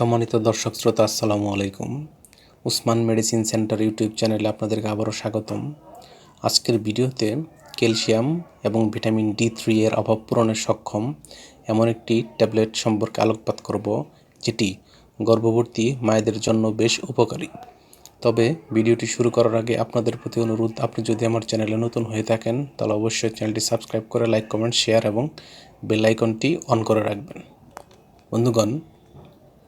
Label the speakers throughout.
Speaker 1: সম্মানিত দর্শক শ্রোতা, আসসালামু আলাইকুম। উসমান মেডিসিন সেন্টার ইউটিউব চ্যানেলে আপনাদেরকে আবারও স্বাগতম। আজকের ভিডিওতে ক্যালসিয়াম এবং ভিটামিন ডি থ্রি এর অভাব পূরণে সক্ষম এমন একটি ট্যাবলেট সম্পর্কে আলোকপাত করব, যেটি গর্ভবতী মায়েদের জন্য বেশ উপকারী। তবে ভিডিওটি শুরু করার আগে আপনাদের প্রতি অনুরোধ, আপনি যদি আমার চ্যানেলে নতুন হয়ে থাকেন, তাহলে অবশ্যই চ্যানেলটি সাবস্ক্রাইব করে লাইক, কমেন্ট, শেয়ার এবং বেল আইকনটি অন করে রাখবেন। বন্ধুগণ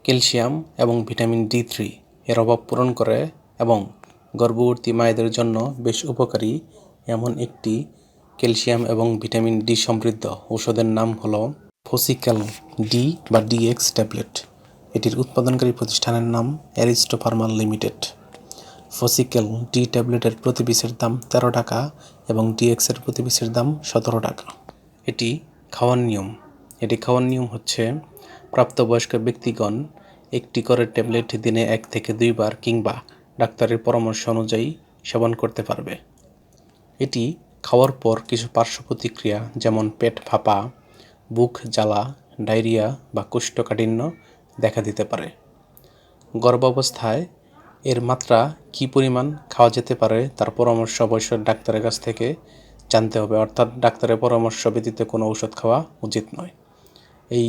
Speaker 1: ক্যালসিয়াম এবং ভিটামিন ডি থ্রি এর অভাব পূরণ করে এবং গর্ভবতী মায়েদের জন্য বেশ উপকারী এমন একটি ক্যালসিয়াম এবং ভিটামিন ডি সমৃদ্ধ ঔষধের নাম হলো ফসিক্যাল ডি বা ডিএক্স ট্যাবলেট। এটির উৎপাদনকারী প্রতিষ্ঠানের নাম অ্যারিস্টো ফার্মাল লিমিটেড। ফসিক্যাল ডি ট্যাবলেটের প্রতি পিসের দাম তেরো টাকা এবং ডিএক্সের প্রতি পিসের দাম সতেরো টাকা। এটি খাওয়ার নিয়ম। এটি খাওয়ার নিয়ম হচ্ছে প্রাপ্তবয়স্ক ব্যক্তিগণ একটি করে ট্যাবলেট দিনে এক থেকে দুইবার কিংবা ডাক্তারের পরামর্শ অনুযায়ী সেবন করতে পারবে। এটি খাওয়ার পর কিছু পার্শ্ব প্রতিক্রিয়া যেমন পেট ফাঁপা, বুক জ্বালা, ডায়রিয়া বা কোষ্ঠকাঠিন্য দেখা দিতে পারে। গর্ভাবস্থায় এর মাত্রা কি পরিমাণ খাওয়া যেতে পারে তার পরামর্শ অবশ্যই ডাক্তারের কাছ থেকে জানতে হবে। অর্থাৎ ডাক্তারের পরামর্শ ব্যতীত কোনো ঔষধ খাওয়া উচিত নয়। এই